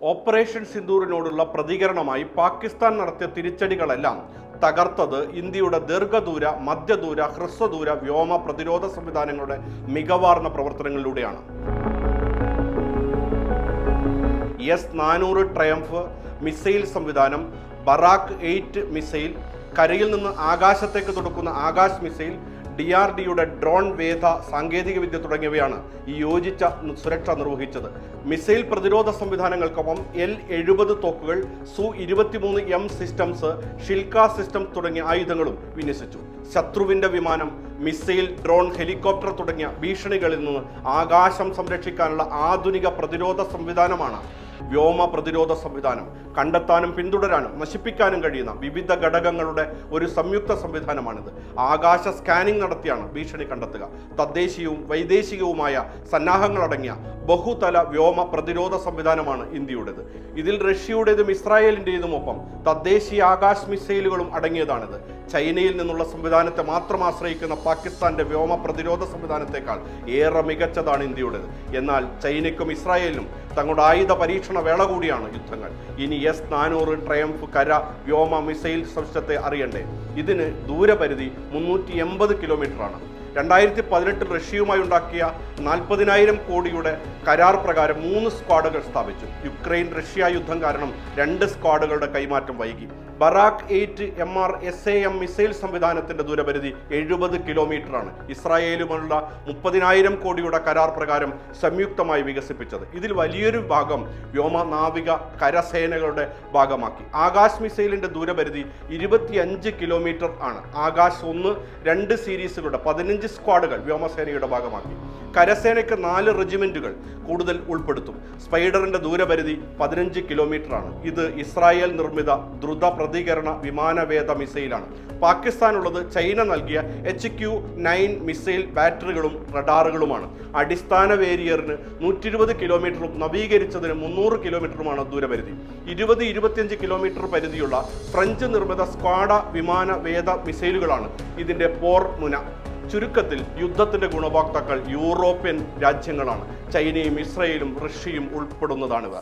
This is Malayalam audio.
ഓപ്പറേഷൻ സിന്ദൂറിനോടുള്ള പ്രതികരണമായി പാകിസ്ഥാൻ നടത്തിയ തിരിച്ചടികളെല്ലാം തകർത്തത് ഇന്ത്യയുടെ ദീർഘദൂര മധ്യദൂര ഹ്രസ്വദൂര വ്യോമ പ്രതിരോധ സംവിധാനങ്ങളുടെ മികവാർന്ന പ്രവർത്തനങ്ങളിലൂടെയാണ്. എസ് നാനൂറ് ട്രയംഫ് മിസൈൽ സംവിധാനം ബറാക്ക് എയ്റ്റ് മിസൈൽ കരയിൽ നിന്ന് ആകാശത്തേക്ക് തുടക്കുന്ന ആകാശ് മിസൈൽ ഡി ആർ ഡിയുടെ ഡ്രോൺ വേധ സാങ്കേതികവിദ്യ തുടങ്ങിയവയാണ് ഈ യോജിച്ച സുരക്ഷ നിർവഹിച്ചത്. മിസൈൽ പ്രതിരോധ സംവിധാനങ്ങൾക്കൊപ്പം എൽ എഴുപത് തോക്കുകൾ സു ഇരുപത്തിമൂന്ന് എം സിസ്റ്റംസ് ഷിൽക്ക സിസ്റ്റം തുടങ്ങിയ ആയുധങ്ങളും വിന്യസിച്ചു. ശത്രുവിന്റെ വിമാനം മിസൈൽ ഡ്രോൺ ഹെലികോപ്റ്റർ തുടങ്ങിയ ഭീഷണികളിൽ നിന്ന് ആകാശം സംരക്ഷിക്കാനുള്ള ആധുനിക പ്രതിരോധ സംവിധാനമാണ് വ്യോമ പ്രതിരോധ സംവിധാനം കണ്ടെത്താനും പിന്തുടരാനും നശിപ്പിക്കാനും കഴിയുന്ന വിവിധ ഘടകങ്ങളുടെ ഒരു സംയുക്ത സംവിധാനമാണിത്. ആകാശ സ്കാനിംഗ് നടത്തിയാണ് ഭീഷണി കണ്ടെത്തുക. തദ്ദേശീയവും വൈദേശികവുമായ സന്നാഹങ്ങളടങ്ങിയ ബഹുതല വ്യോമ പ്രതിരോധ സംവിധാനമാണ് ഇന്ത്യയുടേത്. ഇതിൽ റഷ്യയുടേതും ഇസ്രായേലിന്റെതും ഒപ്പം തദ്ദേശീയ ആകാശ മിസൈലുകളും അടങ്ങിയതാണിത്. ചൈനയിൽ നിന്നുള്ള സംവിധാനത്തെ മാത്രം ആശ്രയിക്കുന്ന പാകിസ്ഥാന്റെ വ്യോമ പ്രതിരോധ സംവിധാനത്തെക്കാൾ ഏറെ മികച്ചതാണ് ഇന്ത്യയുടേത്. എന്നാൽ ചൈനയ്ക്കും ഇസ്രായേലിനും തങ്ങളുടെ ആയുധ പരീക്ഷണ വേള കൂടിയാണ് യുദ്ധങ്ങൾ. ഇനി എസ് നാനൂറ് ട്രയംഫ് കര വ്യോമ മിസൈൽ സിസ്റ്റത്തെ അറിയണ്ടേ? ഇതിന് ദൂരപരിധി മുന്നൂറ്റി എൺപത് കിലോമീറ്ററാണ്. രണ്ടായിരത്തി പതിനെട്ട് റഷ്യയുമായി ഉണ്ടാക്കിയ നാൽപ്പതിനായിരം കോടിയുടെ കരാർ പ്രകാരം മൂന്ന് സ്ക്വാഡുകൾ സ്ഥാപിച്ചു. യുക്രൈൻ റഷ്യ യുദ്ധം കാരണം രണ്ട് സ്ക്വാഡുകളുടെ കൈമാറ്റം വൈകി. Barak eight M R S A M missile സംവിധാനത്തിന്റെ ദൂരപരിധി എഴുപത് കിലോമീറ്ററാണ്. ഇസ്രായേലുമുള്ള മുപ്പതിനായിരം കോടിയുടെ കരാർ പ്രകാരം സംയുക്തമായി വികസിപ്പിച്ചത്. ഇതിൽ വലിയൊരു ഭാഗം വ്യോമ നാവിക കരസേനകളുടെ ഭാഗമാക്കി. ആകാശ് മിസൈലിന്റെ ദൂരപരിധി ഇരുപത്തിയഞ്ച് കിലോമീറ്റർ ആണ്. ആകാശ് ഒന്ന് രണ്ട് സീരീസുകളുടെ പതിനഞ്ച് സ്ക്വാഡുകൾ വ്യോമസേനയുടെ ഭാഗമാക്കി. കരസേനയ്ക്ക് നാല് റെജിമെന്റുകൾ കൂടുതൽ ഉൾപ്പെടുത്തും. സ്പൈഡറിന്റെ ദൂരപരിധി പതിനഞ്ച് കിലോമീറ്റർ ആണ് ഇത് ഇസ്രായേൽ നിർമ്മിത ദ്രുത പ്രതികരണ വിമാനവേദ മിസൈലാണ്. പാകിസ്ഥാനുള്ളത് ചൈന നൽകിയ എച്ച് ക്യു നയൻ മിസൈൽ ബാറ്ററികളും റഡാറുകളുമാണ്. അടിസ്ഥാന വേരിയറിന് നൂറ്റി ഇരുപത് കിലോമീറ്ററും നവീകരിച്ചതിന് മുന്നൂറ് കിലോമീറ്ററുമാണ് ദൂരപരിധി. ഇരുപത് ഇരുപത്തിയഞ്ച് കിലോമീറ്റർ പരിധിയുള്ള ഫ്രഞ്ച് നിർമ്മിത സ്ക്വാഡ വിമാന വേദ മിസൈലുകളാണ് ഇതിന്റെ പോർ മുന ചുരുക്കത്തിൽ യുദ്ധത്തിന്റെ ഗുണഭോക്താക്കൾ യൂറോപ്യൻ രാജ്യങ്ങളാണ്. ചൈനയും ഇസ്രയേലും റഷ്യയും ഉൾപ്പെടുന്നതാണിവ